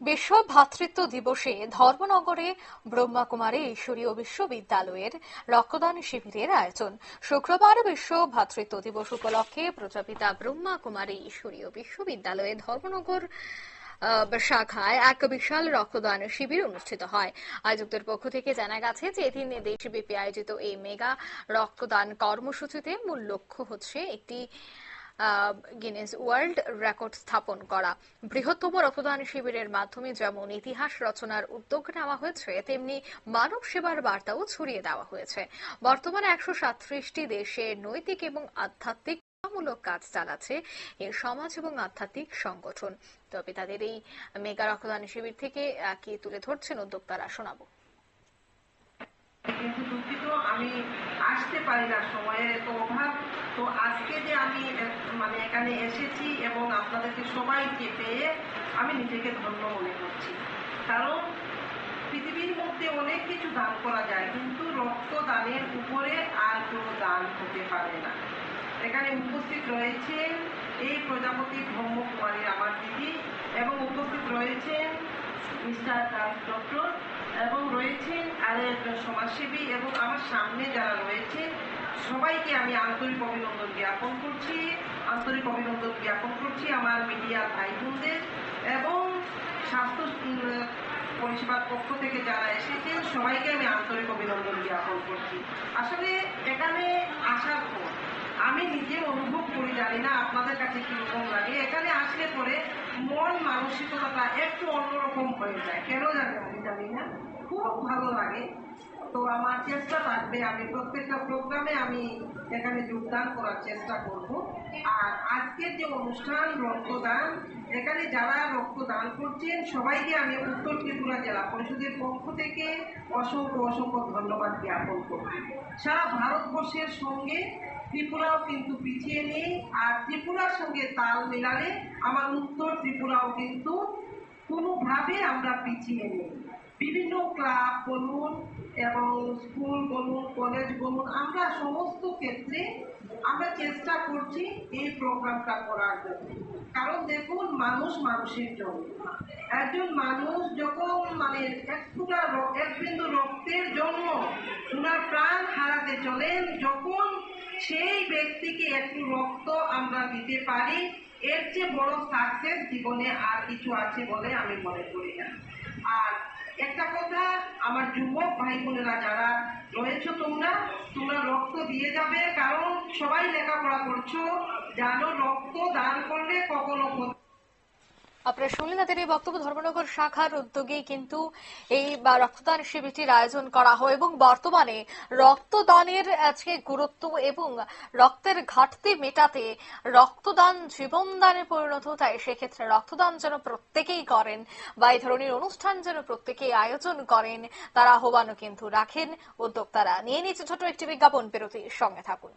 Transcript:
বিশ্ব ভ্রাতৃত্ব দিবসে ধর্মনগরে ব্রহ্মাকুমারী ঈশ্বরীয় বিশ্ববিদ্যালয়ের রক্তদান শিবিরের আয়োজন। শুক্রবার বিশ্ব ভ্রাতৃত্ব দিবস উপলক্ষে প্রজাপিতা ব্রহ্মাকুমারী ঈশ্বরীয় বিশ্ববিদ্যালয়ে ধর্মনগর শাখায় এক বিশাল রক্তদান শিবির অনুষ্ঠিত হয়। আয়োজকদের পক্ষ থেকে জানা গেছে যে এদিন দেশব্যাপী আয়োজিত এই মেগা রক্তদান কর্মসূচিতে মূল লক্ষ্য হচ্ছে একটি গিনেস ওয়ার্ল্ড রেকর্ড স্থাপন করা। বৃহত্তম রক্তদান শিবিরের মাধ্যমে যেমন ইতিহাস রচনার উদ্যোগ নেওয়া হয়েছে, তেমনি মানব সেবার বার্তাও ছড়িয়ে দেওয়া হয়েছে। বর্তমানে একশো সাতত্রিশটি দেশে নৈতিক এবং আধ্যাত্মিক মূলক কাজ চালাচ্ছে এই সমাজ এবং আধ্যাত্মিক সংগঠন। তবে তাদের এই মেগা রক্তদান শিবির থেকে কি তুলে ধরছেন উদ্যোক্তারা। শোনাবো। দুঃখিত, আমি আসতে পারি না, সময়ের এত অভাব। তো আজকে যে আমি মানে এখানে এসেছি এবং আপনাদেরকে সবাইকে পেয়ে আমি নিজেকে ধন্য মনে করছি। কারণ পৃথিবীর মধ্যে অনেক কিছু দান করা যায়, কিন্তু রক্ত দানের উপরে আর কোনো দান হতে পারে না। এখানে উপস্থিত রয়েছেন এই প্রজাপতি ব্রহ্মকুমারী আমার দিদি এবং উপস্থিত রয়েছেন মিস্টার ডক্টর এবং রয়েছেন আরেক সমাজসেবী এবং আমার সামনে যারা রয়েছে, সবাইকে আমি আন্তরিক অভিনন্দন জ্ঞাপন করছি, আন্তরিক অভিনন্দন জ্ঞাপন করছি আমার মিডিয়ার ভাই বোনদের এবং স্বাস্থ্য পরিষেবার পক্ষ থেকে যারা এসেছেন, সবাইকে আমি আন্তরিক অভিনন্দন জ্ঞাপন করছি। আসলে এখানে আসার পর আমি নিজে অনুভব করি, জানি না আপনাদের কাছে কীরকম লাগে। এখানে আসলে পরে মন মানসিকতা একটু অন্যরকম হয়ে যায়। কেন জানি আমি জানি না। খুব ভালো লাগে। তো আমার চেষ্টা থাকবে, আমি প্রত্যেকটা প্রোগ্রামে আমি এখানে যোগদান করার চেষ্টা করব। আর আজকের যে অনুষ্ঠান, রক্তদান, এখানে যারা রক্তদান করছেন, সবাইকে আমি উত্তর ত্রিপুরা জেলা পরিষদের পক্ষ থেকে অসংখ্য অসংখ্য ধন্যবাদ জ্ঞাপন করছি সারা ভারতবর্ষের সঙ্গে ত্রিপুরাও কিন্তু পিছিয়ে নেই, আর ত্রিপুরার সঙ্গে তাল মেলালে আমার উত্তর ত্রিপুরাও কিন্তু কোনোভাবে আমরা পিছিয়ে নেই। বিভিন্ন ক্লাব বলুন এবং স্কুল বলুন, কলেজ বলুন, আমরা সমস্ত ক্ষেত্রে আমরা চেষ্টা করছি এই প্রোগ্রামটা করার জন্য। কারণ দেখুন, মানুষ মানুষের জন্য। একজন মানুষ যখন মানে এক ফুটা র- এক বিন্দু রক্তের জন্য ওনার প্রাণ হারাতে চলেন, যখন সেই ব্যক্তিকে একটু রক্ত আমরা দিতে পারি, এর চেয়ে বড় সাকসেস জীবনে আর কিছু আছে বলে আমি মনে করি না। আর একটা কথা, আমার যুবক ভাই বোনেরা যারা রয়েছে তোমরা তোমরা রক্ত দিয়ে যাবে, কারণ সবাই লেখাপড়া করছ, জানো রক্ত দান করলে কখনো আপনারা শুনলেন তাদের এই বক্তব্য, ধর্মনগর শাখার উদ্যোগে কিন্তু এই রক্তদান শিবিরটির আয়োজন করা হয় এবং বর্তমানে রক্তদানের আজকে গুরুত্ব এবং রক্তের ঘাটতি মেটাতে রক্তদান জীবনদানে পরিণত তাই সেক্ষেত্রে রক্তদান যেন প্রত্যেকেই করেন বা এই ধরনের অনুষ্ঠান যেন প্রত্যেকেই আয়োজন করেন, তারা আহ্বানও কিন্তু রাখেন উদ্যোক্তারা। নিয়ে নিচ্ছে ছোট একটি বিজ্ঞাপন, বিরতির সঙ্গে থাকুন।